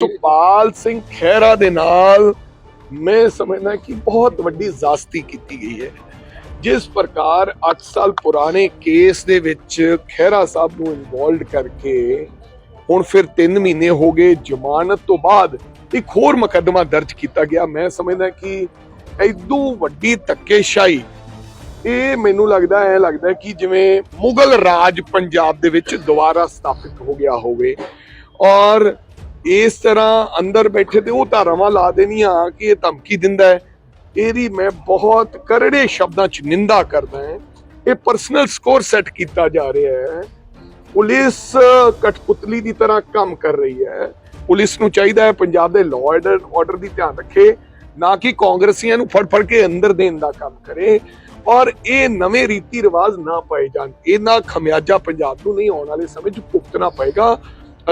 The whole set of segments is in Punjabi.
ਸੁਖਪਾਲ ਸਿੰਘ ਖਹਿਰਾ ਦੇ ਨਾਲ ਮੈਂ ਸਮਝਦਾ ਕਿ ਬਹੁਤ ਵੱਡੀ ਜ਼ਾਸਤੀ ਕੀਤੀ ਗਈ ਹੈ। ਜਿਸ ਪ੍ਰਕਾਰ 8 ਸਾਲ ਪੁਰਾਣੇ ਕੇਸ ਦੇ ਵਿੱਚ ਖਹਿਰਾ ਸਾਹਿਬ ਨੂੰ ਇਨਵੋਲਡ ਕਰਕੇ ਹੁਣ ਫਿਰ 3 ਮਹੀਨੇ ਹੋ ਗਏ, ਜ਼ਮਾਨਤ ਤੋਂ ਬਾਅਦ ਇੱਕ ਹੋਰ ਮੁਕੱਦਮਾ ਦਰਜ ਕੀਤਾ ਗਿਆ। ਮੈਂ ਸਮਝਦਾ ਕਿ ਐਦੋਂ ਵੱਡੀ ਧੱਕੇਸ਼ਾਹੀ, ਇਹ ਮੈਨੂੰ ਲੱਗਦਾ ਹੈ ਲੱਗਦਾ ਕਿ ਜਿਵੇਂ ਮੁਗਲ ਰਾਜ ਪੰਜਾਬ ਦੇ ਵਿੱਚ ਦੁਬਾਰਾ ਸਥਾਪਿਤ ਹੋ ਗਿਆ ਹੋਵੇ। ਔਰ ਇਸ ਤਰ੍ਹਾਂ ਅੰਦਰ ਬੈਠੇ ਤੇ ਉਹ ਧਾਰਾਵਾਂ ਲਾ ਦੇਣੀਆਂ ਕਿ ਇਹ ਧਮਕੀ ਦਿੰਦਾ ਹੈ। ਇਹਦੀ ਮੈਂ ਬਹੁਤ ਕਰੜੇ ਸ਼ਬਦਾਂ 'ਚ ਨਿੰਦਾ ਕਰਦਾ ਹਾਂ। ਇਹ ਪਰਸਨਲ ਸਕੋਰ ਸੈੱਟ ਕੀਤਾ ਜਾ ਰਿਹਾ ਹੈ। ਪੁਲਿਸ ਕਠਪੁਤਲੀ ਦੀ ਤਰ੍ਹਾਂ ਕੰਮ ਕਰ ਰਹੀ ਹੈ। ਪੁਲਿਸ ਨੂੰ ਚਾਹੀਦਾ ਹੈ ਪੰਜਾਬ ਦੇ ਲਾਅ ਆਰਡਰ ਆਰਡਰ ਦੀ ਧਿਆਨ ਰੱਖੇ। ਨਾ ਕਿ ਕਾਂਗਰਸੀਆਂ ਨੂੰ ਫੜ ਫੜ ਕੇ ਅੰਦਰ ਦੇਣ ਦਾ ਕੰਮ ਕਰੇ। ਔਰ ਇਹ ਨਵੇਂ ਰੀਤੀ ਰਿਵਾਜ ਨਾ ਪਾਏ ਜਾਣ। ਇਹਨਾਂ ਖਮਿਆਜਾ ਪੰਜਾਬ ਨੂੰ ਨਹੀਂ ਆਉਣ ਵਾਲੇ ਸਮੇਂ 'ਚ ਭੁਗਤਣਾ ਪਏਗਾ।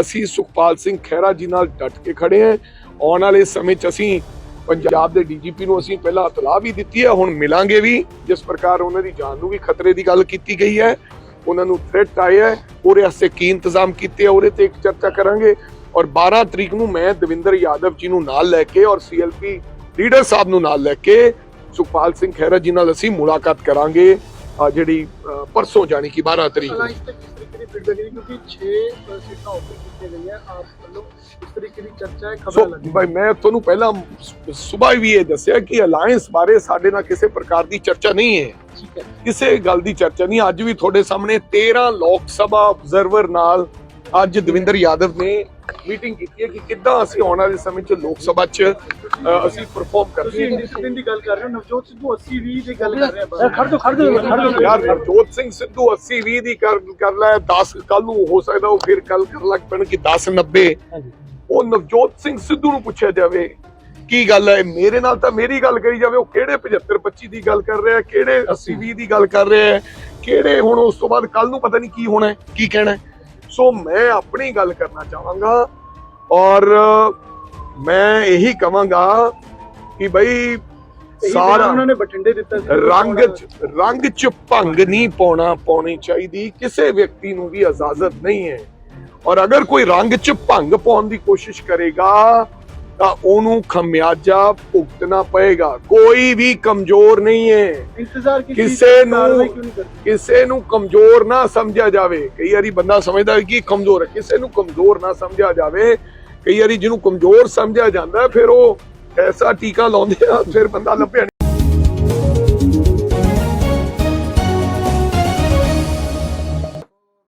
ਅਸੀਂ ਸੁਖਪਾਲ ਸਿੰਘ ਖਹਿਰਾ ਜੀ ਨਾਲ ਡਟ ਕੇ ਖੜੇ ਹਾਂ। ਆਉਣ ਵਾਲੇ ਸਮੇਂ 'ਚ ਅਸੀਂ ਪੰਜਾਬ ਦੇ ਡੀਜੀਪੀ ਨੂੰ ਅਸੀਂ ਪਹਿਲਾਂ ਇਤਲਾਹ ਵੀ ਦਿੱਤੀ ਹੈ, ਹੁਣ ਮਿਲਾਂਗੇ ਵੀ। ਜਿਸ ਪ੍ਰਕਾਰ ਉਹਨਾਂ ਦੀ ਜਾਨ ਨੂੰ ਵੀ ਖਤਰੇ ਦੀ ਗੱਲ ਕੀਤੀ ਗਈ ਹੈ। ਉਹਨਾਂ ਨੂੰ ਥ੍ਰੈਟ ਆਇਆ ਹੈ, ਉਹਦੇ ਵਾਸਤੇ ਕੀ ਇੰਤਜ਼ਾਮ ਕੀਤੇ ਉਹਦੇ ਤੇ ਇੱਕ ਚਰਚਾ ਕਰਾਂਗੇ। ਔਰ 12 ਤਰੀਕ ਨੂੰ ਮੈਂ ਦਵਿੰਦਰ ਯਾਦਵ ਜੀ ਨੂੰ ਨਾਲ ਲੈ ਕੇ ਔਰ ਸੀਐਲਪੀ ਲੀਡਰ ਸਾਹਿਬ ਨੂੰ ਨਾਲ ਲੈ ਕੇ ਸੁਖਪਾਲ ਸਿੰਘ ਖਹਿਰਾ ਜੀ ਨਾਲ ਅਸੀਂ ਮੁਲਾਕਾਤ ਕਰਾਂਗੇ ਜਿਹੜੀ ਪਰਸੋਂ ਜਾਣੀ ਕਿ 12 ਤਰੀਕ ਨੂੰ। ਅਲਾਈਸ ਤੇ ਕਿਸ ਤਰੀਕੇ ਦੀ ਫੀਡਬੈਕ ਹੈ ਕਿਉਂਕਿ 6 ਸੀਟਾਂ ਓਪਨ ਕੀਤੀਆਂ ਗਈਆਂ ਆਪ ਵੱਲੋਂ। ਇਸ ਤਰੀਕੇ ਦੀ ਚਰਚਾ ਹੈ ਸੋ ਖਬਰ ਲੱਗੀ ਭਾਈ ਮੈਂ ਤੁਹਾਨੂੰ ਪਹਿਲਾਂ ਸਵੇਰ ਵੀ ਇਹ ਦੱਸਿਆ ਕਿ ਅਲਾਈਅੰਸ ਬਾਰੇ ਸਾਡੇ ਨਾਲ ਕਿਸੇ ਪ੍ਰਕਾਰ ਦੀ ਚਰਚਾ ਨਹੀਂ ਹੈ। ਕਿਸੇ ਗੱਲ ਦੀ ਚਰਚਾ ਨਹੀਂ। ਅੱਜ ਵੀ ਤੁਹਾਡੇ ਸਾਹਮਣੇ 13 ਲੋਕ ਸਭਾ ਆਬਜ਼ਰਵਰ ਨਾਲ ਅੱਜ ਦਵਿੰਦਰ ਯਾਦਵ ਨੇ ਮੀਟਿੰਗ ਕੀਤੀ ਹੈ ਕਿ ਕਿੱਦਾਂ ਅਸੀਂ ਆਉਣ ਵਾਲੇ ਸਮੇਂ 'ਚ ਲੋਕ ਸਭਾ 'ਚ ਅਸੀਂ ਪਰਫਾਰਮ ਤੁਸੀਂ ਕਰੀਏ ਇੰਡਿਸਪਲਿਨ ਦੀ ਗੱਲ ਕਰ ਰਹੇ ਹੋ ਨਵਜੋਤ ਸਿੱਧੂ 80 20 ਦੀ ਗੱਲ ਕਰ ਰਹੇ ਆ ਖੜ ਦੋ ਖੜ ਦੋ ਖੜ ਦੋ ਯਾਰ ਹਰਜੋਤ ਸਿੰਘ ਸਿੱਧੂ 80 20 ਦੀ ਕਰ ਕਰ ਲੈ 10 ਕੱਲ ਨੂੰ ਹੋ ਸਕਦਾ ਉਹ ਫਿਰ ਕੱਲ ਕਰ ਲੱਗ ਪੈਣ ਕਿ 10 90 ਉਹ ਨਵਜੋਤ ਸਿੰਘ ਸਿੱਧੂ ਨੂੰ ਪੁੱਛਿਆ ਜਾਵੇ ਕੀ ਗੱਲ ਹੈ? ਮੇਰੇ ਨਾਲ ਤਾਂ ਮੇਰੀ ਗੱਲ ਕਰੀ ਜਾਵੇ ਉਹ ਕਿਹੜੇ 75 25 ਦੀ ਗੱਲ ਕਰ ਰਿਹਾ ਹੈ ਕਿਹੜੇ 80 20 ਦੀ ਗੱਲ ਕਰ ਰਿਹਾ ਹੈ ਕਿਹੜੇ ਹੁਣ ਉਸ ਤੋਂ ਬਾਅਦ ਕੱਲ ਨੂੰ ਪਤਾ ਨਹੀਂ ਕੀ ਹੋਣਾ ਹੈ ਕੀ ਕਹਿਣਾ ਹੈ? ਸੋ ਮੈਂ ਆਪਣੀ ਗੱਲ ਕਰਨਾ ਚਾਹਾਂਗਾ ਔਰ ਮੈਂ ਇਹੀ ਕਵਾਂਗਾ ਕਿ ਬਈ ਸਾਰਾ ਉਹਨਾਂ ਨੇ ਬਠਿੰਡੇ ਦਿੱਤਾ ਸੀ ਰੰਗ ਚ ਰੰਗ ਚ ਭੰਗ ਨਹੀਂ ਪਾਉਣਾ ਪਾਉਣੀ ਚਾਹੀਦੀ। ਕਿਸੇ ਵਿਅਕਤੀ ਨੂੰ ਵੀ ਇਜਾਜ਼ਤ ਨਹੀਂ ਹੈ। ਔਰ ਅਗਰ ਕੋਈ ਰੰਗ ਚ ਭੰਗ ਪਾਉਣ ਦੀ ਕੋਸ਼ਿਸ਼ ਕਰੇਗਾ ਤਾਂ ਉਹਨੂੰ ਖਮਿਆਜਾ ਭੁਗਤਣਾ ਪਏਗਾ। ਕੋਈ ਵੀ ਕਮਜ਼ੋਰ ਨਹੀਂ ਹੈ। ਇੰਤਜ਼ਾਰ ਕਿਸੇ ਨੂੰ- ਕਿਸੇ ਨੂੰ ਕਮਜ਼ੋਰ ਨਾ ਸਮਝਿਆ ਜਾਵੇ। ਕਈ ਵਾਰੀ ਬੰਦਾ ਸਮਝਦਾ ਕਿ ਕਮਜ਼ੋਰ ਹੈ। ਕਿਸੇ ਨੂੰ ਕਮਜ਼ੋਰ ਨਾ ਸਮਝਿਆ ਜਾਵੇ। ਕਈ ਵਾਰੀ ਜਿਹਨੂੰ ਕਮਜ਼ੋਰ ਸਮਝਿਆ ਜਾਂਦਾ ਫਿਰ ਉਹ ਐਸਾ ਟੀਕਾ ਲਾਉਂਦੇ ਆ ਫਿਰ ਬੰਦਾ ਲੱਭਿਆ